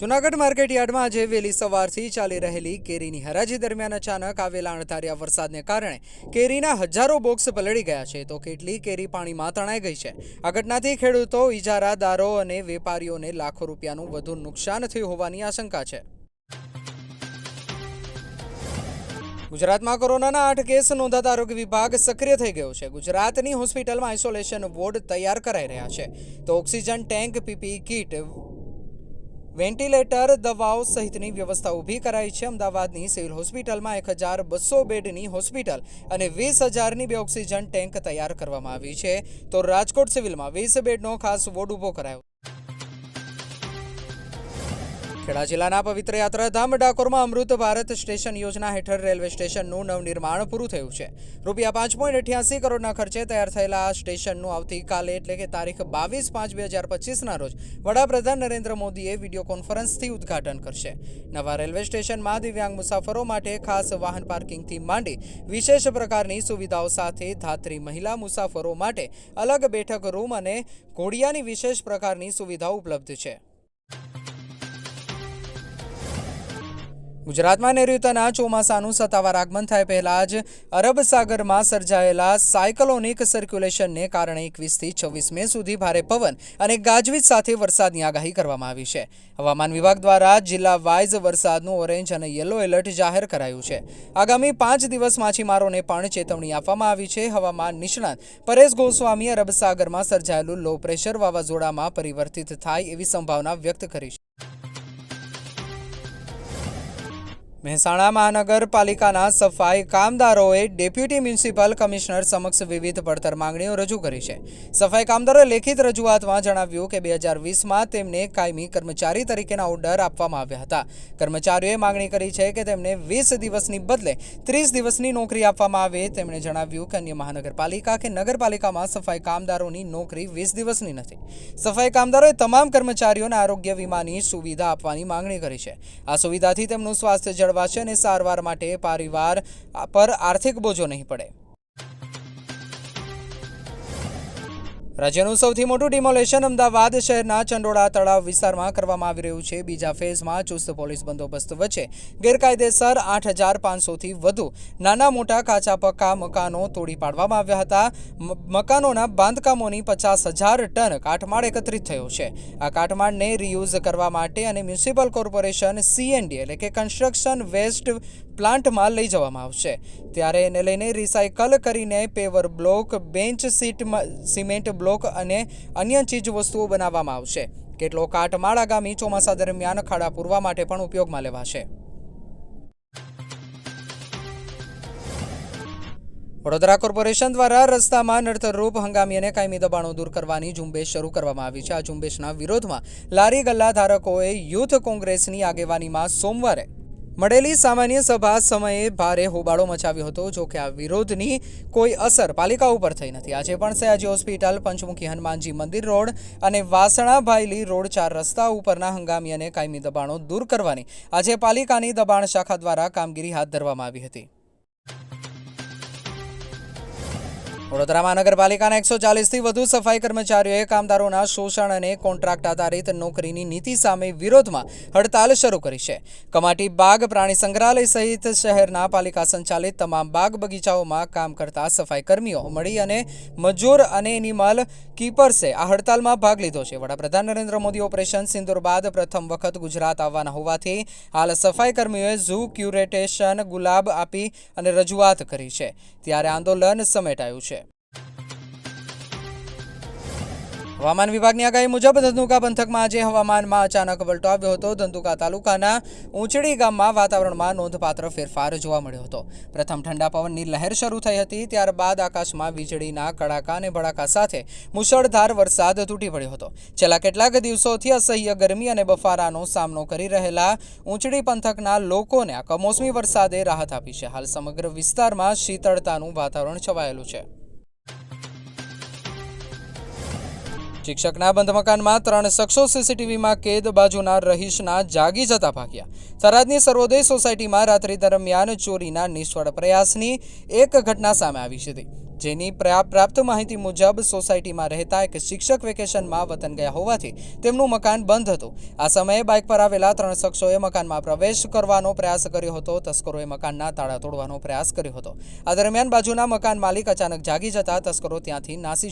Junagadh market યાર્ડમાં આજે વહેલી સવારથી ચાલી રહેલી કેરીની હરાજી દરમિયાન અચાનક આવેલા અણધાર્યા વરસાદને કારણે કેરીના હજારો બોક્સ પલળી ગયા છે. તો કેટલી કેરી પાણીમાં તણાઈ ગઈ છે? આ ઘટનાથી ખેડૂતો ઇજારાદારો અને વેપારીઓને લાખો રૂપિયાનું વધુ નુકસાન થયું હોવાની આશંકા છે. ગુજરાતમાં કોરોનાના આઠ કેસ નોંધાતા આરોગ્ય વિભાગ સક્રિય થઈ ગયો છે. ગુજરાતની હોસ્પિટલમાં આઇસોલેશન વોર્ડ તૈયાર કરાઈ રહ્યા છે. તો oxygen tank, PP kit ventilator, દવાઓ સહિતની વ્યવસ્થા ઊભી કરાઈ છે. અમદાવાદની સિવિલ હોસ્પિટલમાં એક હજાર બસો બેડની હોસ્પિટલ અને વીસ હજારની બે ઓક્સિજન ટેન્ક તૈયાર કરવામાં આવી છે. તો રાજકોટ સિવિલમાં વીસ બેડનો ખાસ વોર્ડ ઊભો કરાયો. ખેડા જિલ્લાના પવિત્ર યાત્રાધામ ડાકોરમાં અમૃત ભારત સ્ટેશન યોજના હેઠળ રેલવે સ્ટેશનનું નવનિર્માણ પૂરું થયું છે. રૂપિયા પાંચ પોઈન્ટ અઠ્યાસી કરોડના ખર્ચે તૈયાર થયેલા આ સ્ટેશનનું આવતીકાલે એટલે કે તારીખ બાવીસ પાંચ બે હજાર પચીસના રોજ વડાપ્રધાન નરેન્દ્ર મોદીએ વીડિયો કોન્ફરન્સથી ઉદ્ઘાટન કરશે. નવા રેલવે સ્ટેશનમાં દિવ્યાંગ મુસાફરો માટે ખાસ વાહન પાર્કિંગથી માંડી વિશેષ પ્રકારની સુવિધાઓ સાથે ધાત્રી મહિલા મુસાફરો માટે અલગ બેઠક રૂમ અને ઘોડિયાની વિશેષ પ્રકારની સુવિધાઓ ઉપલબ્ધ છે. ગુજરાતમાં નૈઋત્યના ચોમાસાનું સત્તાવાર આગમન થાય પહેલા જ અરબ સાગરમાં સર્જાયેલા સાયકલોનિક સર્ક્યુલેશનને કારણે એકવીસથી છવ્વીસ મે સુધી ભારે પવન અને ગાજવીજ સાથે વરસાદની આગાહી કરવામાં આવી છે. હવામાન વિભાગ દ્વારા જિલ્લા વાઇઝ વરસાદનું ઓરેન્જ અને યલો એલર્ટ જાહેર કરાયું છે. આગામી પાંચ દિવસ માછીમારોને પણ ચેતવણી આપવામાં આવી છે. હવામાન નિષ્ણાત પરેશ ગોસ્વામી અરબ સાગરમાં સર્જાયેલું લો પ્રેશર વાવાઝોડામાં પરિવર્તિત થાય એવી સંભાવના વ્યક્ત કરી છે. મહેસાણા મહાનગરપાલિકાના સફાઈ કામદારોએ ડેપ્યુટી મ્યુનિસિપલ કમિશનર સમક્ષ વિવિધ પડતર માંગણીઓ રજૂ કરી છે. સફાઈ કામદારોએ લેખિત રજૂઆતમાં જણાવ્યું કે બે હજાર વીસમાં તેમને કાયમી કર્મચારી તરીકેના ઓર્ડર આપવામાં આવ્યા હતા. કર્મચારીઓએ માંગણી કરી છે કે તેમને વીસ દિવસની બદલે ત્રીસ દિવસની નોકરી આપવામાં આવે. તેમણે જણાવ્યું કે અન્ય મહાનગરપાલિકા કે નગરપાલિકામાં સફાઈ કામદારોની નોકરી વીસ દિવસની નથી. સફાઈ કામદારોએ તમામ કર્મચારીઓને આરોગ્ય વીમાની સુવિધા આપવાની માંગણી કરી છે. આ સુવિધાથી તેમનું સ્વાસ્થ્ય જળવાશે અને સારવાર માટે પરિવાર પર આર્થિક બોજો નહીં પડે. રાજ્યનું સૌથી મોટું ડિમોલેશન અમદાવાદ શહેરના ચંડોળા તળાવ વિસ્તારમાં કરવામાં આવી રહ્યું છે. બીજા ફેઝમાં ચુસ્ત પોલીસ બંદોબસ્ત વચ્ચે ગેરકાયદેસર આઠ હજાર પાંચસોથી વધુ નાના મોટા કાચા પક્કા મકાનો તોડી પાડવામાં આવ્યા હતા. મકાનોના બાંધકામોની પચાસ હજાર ટન કાટમાળ એકત્રિત થયો છે. આ કાટમાળને રિયુઝ કરવા માટે અને મ્યુનિસિપલ કોર્પોરેશન સીએનડી એટલે કે કન્સ્ટ્રક્શન વેસ્ટ પ્લાન્ટમાં લઈ જવામાં આવશે. ત્યારે એને લઈને રિસાયકલ કરીને paver block, bench seat cement block અને અન્ય ચીજ વસ્તુઓ બનાવવામાં આવશે. કેટલો કાટમાળ આગામી ચોમાસા દરમિયાન ખાડા પૂરવા માટે પણ ઉપયોગમાં લેવાશે. વડોદરા કોર્પોરેશન દ્વારા રસ્તામાં નડતરરૂપ હંગામી અને કાયમી દબાણો દૂર કરવાની ઝુંબેશ શરૂ કરવામાં આવી છે. આ ઝુંબેશના વિરોધમાં લારી ગલ્લા ધારકોએ યુથ કોંગ્રેસની આગેવાનીમાં સોમવારે મળેલી સામાન્ય સભા સમયે ભારે હોબાળો મચાવ્યો હતો, જો કે આ વિરોધની કોઈ અસર પાલિકા ઉપર થઈ નથી. આજે પણ સયાજી હોસ્પિટલ, પંચમુખી હનુમાનજી મંદિર રોડ અને વાસણા ભાયલી રોડ ચાર રસ્તા ઉપરના હંગામી અને કાયમી દબાણો દૂર કરવાની આજે પાલિકાની દબાણ શાખા દ્વારા કામગીરી હાથ ધરવામાં આવી હતી. વડોદરા મહાનગરપાલિકાના એકસો ચાલીસથી વધુ સફાઈ કર્મચારીઓએ કામદારોના શોષણ અને કોન્ટ્રાક્ટ આધારિત નોકરીની નીતિ સામે વિરોધમાં હડતાલ શરૂ કરી છે. કમાટી બાગ પ્રાણી સંગ્રહાલય સહિત શહેરના પાલિકા સંચાલિત તમામ બાગ બગીચાઓમાં કામ કરતા સફાઈ કર્મીઓ મળી અને મજૂર અને એનિમલ કીપર્સે આ હડતાલમાં ભાગ લીધો છે. વડાપ્રધાન નરેન્દ્ર મોદી ઓપરેશન સિંદુર બાદ પ્રથમ વખત ગુજરાત આવવાના હોવાથી હાલ સફાઈ કર્મીઓએ ઝૂ ક્યુરેટેશન ગુલાબ આપી અને રજૂઆત કરી છે. ત્યારે આંદોલન સમેટાયું છે. હવામાન વિભાગની આગાહી મુજબ ધંધુકા પંથકમાં આજે હવામાનમાં અચાનક પલટો આવ્યો હતો. ધંધુકા તાલુકાના ઊંચડી ગામમાં વાતાવરણમાં નોંધપાત્ર ફેરફાર જોવા મળ્યો હતો. પ્રથમ ઠંડા પવનની લહેર શરૂ થઈ હતી, ત્યારબાદ આકાશમાં વીજળીના કડાકા અને ભડાકા સાથે મુશળધાર વરસાદ તૂટી પડ્યો હતો. છેલ્લા કેટલાક દિવસોથી અસહ્ય ગરમી અને બફારાનો સામનો કરી રહેલા ઊંચડી પંથકના લોકોને આ કમોસમી વરસાદે રાહત આપી છે. હાલ સમગ્ર વિસ્તારમાં શીતળતાનું વાતાવરણ છવાયેલું છે. શિક્ષકના બંધ મકાનમાં ત્રણ શખ્સો સીસીટીવીમાં કેદ બાજુના રહીશના જાગી જતા ભાગ્યા. થરાદની સર્વોદય સોસાયટીમાં રાત્રિ દરમિયાન ચોરીના નિષ્ફળ પ્રયાસની એક ઘટના સામે આવી હતી જેની પ્રા- પ્રાપ્ત માહિતી મુજબ સોસાયટીમાં રહેતા એક શિક્ષક વેકેશનમાં વતન ગયા હોવાથી તેમનું મકાન બંધ હતું. આ સમયે બાઇક પર આવેલા ત્રણ શખ્સોએ મકાનમાં પ્રવેશ કરવાનો પ્રયાસ કર્યો હતો. તસ્કરોએ મકાનના તાળા તોડવાનો પ્રયાસ કર્યો હતો. આ દરમિયાન બાજુના મકાન માલિક અચાનક જાગી જતા તસ્કરો ત્યાંથી નાસી